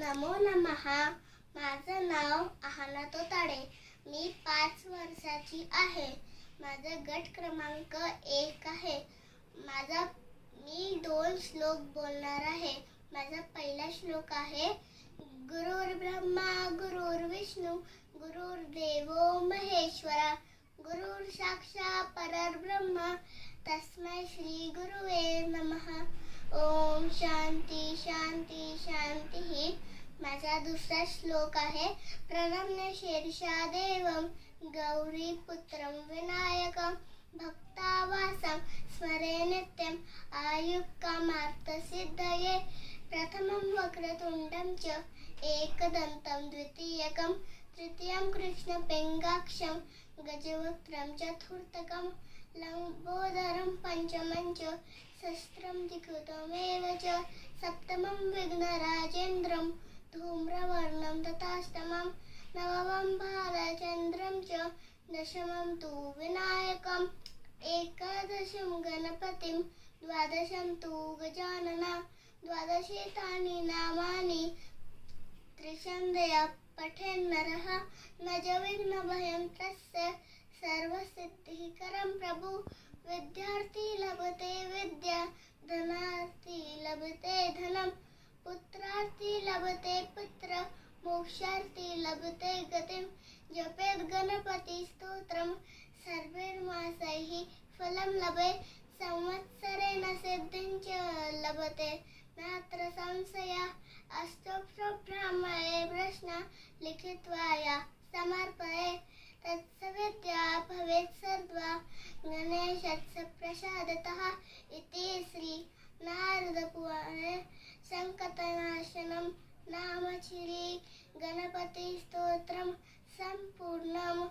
नमो नमः माझं नाव आहाना तोताडे मी पाच वर्षाची आहे. माझा गट क्रमांक एक आहे. माझा मी दोन श्लोक बोलणार आहे. माझा पहिला श्लोक आहे गुरुर् ब्रह्मा गुरुर् विष्णू गुरुर्देवो महेश्वरा गुरुर् परर ब्रह्मा तस्मै श्री गुरुवे नमः ओम शांती शांती शांती. माझा दुसरा श्लोक आहे प्रणम्य देवं गौरी पुत्रं विनायकं भक्तावासं स्मरे नित्यम् आयुक्कामार्थसिद्धये प्रथमं वक्रतुण्डं च एकदन्तं द्वितीयकं, तृतीयं कृष्णपिङ्गाक्षं, गजवक्त्रं चतुर्थकं, लम्बोदरं पञ्चमं च, शस्त्रं द्विकृतमेव च, सप्तमं विघ्नराजेन्द्रं धूम्रवर्णं नवमं भालचन्द्रं च दशमं तु विनायकम्, एकादशं गणपतिं, द्वादशं तु गजानना, द्वादशे तानि नामानि त्रिशन्धया पठेन्नरः न च विघ्नभयं तस्य सर्वसिद्धिकरं प्रभु। विद्यार्थी लभते विद्या, धनार्थी लभते धनं, पुत्रार्थी लभते पुत्र मोक्षार्थी लभते गतिं। जपेत् गणपति स्तोत्रं। सर्वैर्मासैः फलं लभे। संवत्सरेण सिद्धिं च लभते। नात्र संशया। अष्टोक्षब्राह्मणे प्रश्न लिखित्वा या समर्पये। तत्सविद्या भवेत् सर्वा। गणेशस्य प्रसादतः इति श्री नारदपुराणे నామచిరి గణపతి స్తోత్రం సంపూర్ణము.